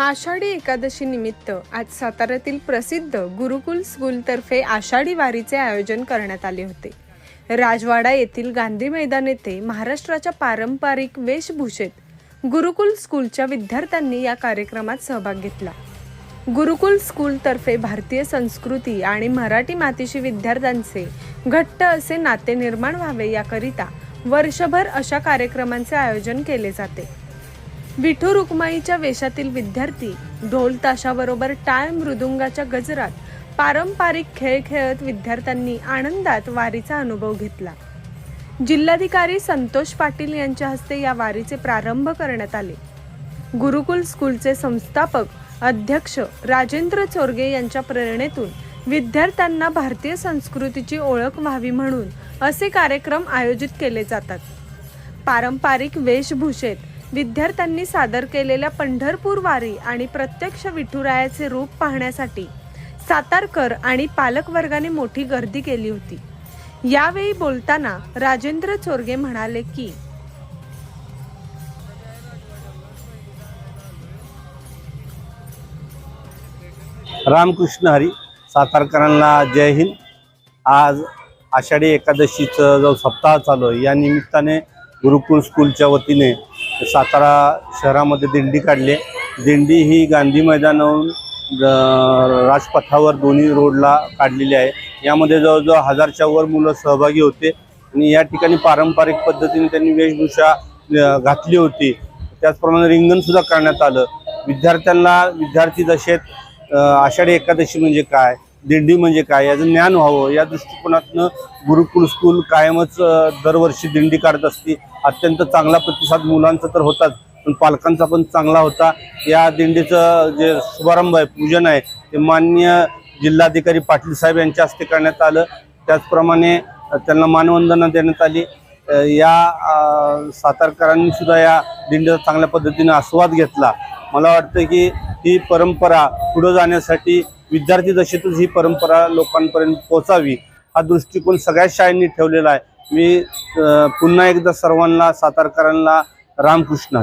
आषाढी एकादशी निमित्त आज साताऱ्यातील प्रसिद्ध गुरुकुल स्कूलतर्फे आषाढी वारीचे आयोजन करण्यात आले होते. राजवाडा येथील गांधी मैदान येथे महाराष्ट्राच्या पारंपरिक वेशभूषेत गुरुकुल स्कूलच्या विद्यार्थ्यांनी या कार्यक्रमात सहभाग घेतला. गुरुकुल स्कूलतर्फे भारतीय संस्कृती आणि मराठी मातीशी विद्यार्थ्यांचे घट्ट असे नाते निर्माण व्हावे याकरिता वर्षभर अशा कार्यक्रमांचे आयोजन केले जाते. विठू रुक्माईच्या वेशातील विद्यार्थी ढोल ताशाबरोबर टाळ मृदुंगाच्या गजरात पारंपरिक खेळ खेळत विद्यार्थ्यांनी आनंदात वारीचा अनुभव घेतला. जिल्हाधिकारी संतोष पाटील यांच्या हस्ते या वारीचे प्रारंभ करण्यात आले. गुरुकुल स्कूलचे संस्थापक अध्यक्ष राजेंद्र चोरगे यांच्या प्रेरणेतून विद्यार्थ्यांना भारतीय संस्कृतीची ओळख व्हावी म्हणून असे कार्यक्रम आयोजित केले जातात. पारंपरिक वेशभूषेत विद्यार्थ्यांनी सादर केलेल्या पंढरपूर वारी आणि प्रत्यक्ष विठुरायाचे रूप पाहण्यासाठी सातारकर आणि पालकवर्गाने मोठी गर्दी केली होती. यावेळी बोलताना राजेंद्र चोरगे म्हणाले की रामकृष्ण हरी सातारकरांना जय हिंद. आज आषाढी एकादशीचं जो सप्ताह चालू आहे या निमित्ताने गुरुकुल स्कूलच्या वतीने सातारा शहरामध्ये दिंडी काढली दिंडी ही गांधी मैदानावरून राजपथावर दोन्ही रोडला काढलेली आहे. यामध्ये जवळजवळ हजारच्या वर मुलं सहभागी होते आणि या ठिकाणी पारंपरिक पद्धतीने त्यांनी वेशभूषा घातली होती. त्याचप्रमाणे रिंगणसुद्धा करण्यात आलं. विद्यार्थ्यांना विद्यार्थी दशेत आषाढी एकादशी म्हणजे काय? दिंडी म्हणजे काय? याचं ज्ञान व्हावं. या दृष्टिकोनातनं गुरुकुल स्कूल कायमच दरवर्षी दिंडी काढत असते. अत्यंत चांगला प्रतिसाद मुलांचा तर होताच. पण पालकांचा पण चांगला होता. या दिंडीचं जे शुभारंभ आहे पूजन आहे ते मान्य जिल्हाधिकारी पाटील साहेब यांच्या हस्ते करण्यात आलं. त्याचप्रमाणे त्यांना मानवंदना देण्यात आली. या सातारकरांनी सुद्धा या दिंडीचा चांगल्या पद्धतीने आस्वाद घेतला. मला वाटतं की ही परंपरा पुढं जाण्यासाठी विद्यार्थी दशेतच ही परंपरा लोकांपर्यंत पोचावी हा दृष्टिकोन सगळ्या शाळांनी ठेवलेला आहे. मी पुन्हा एकदा सर्वांना सातारकरांना रामकृष्ण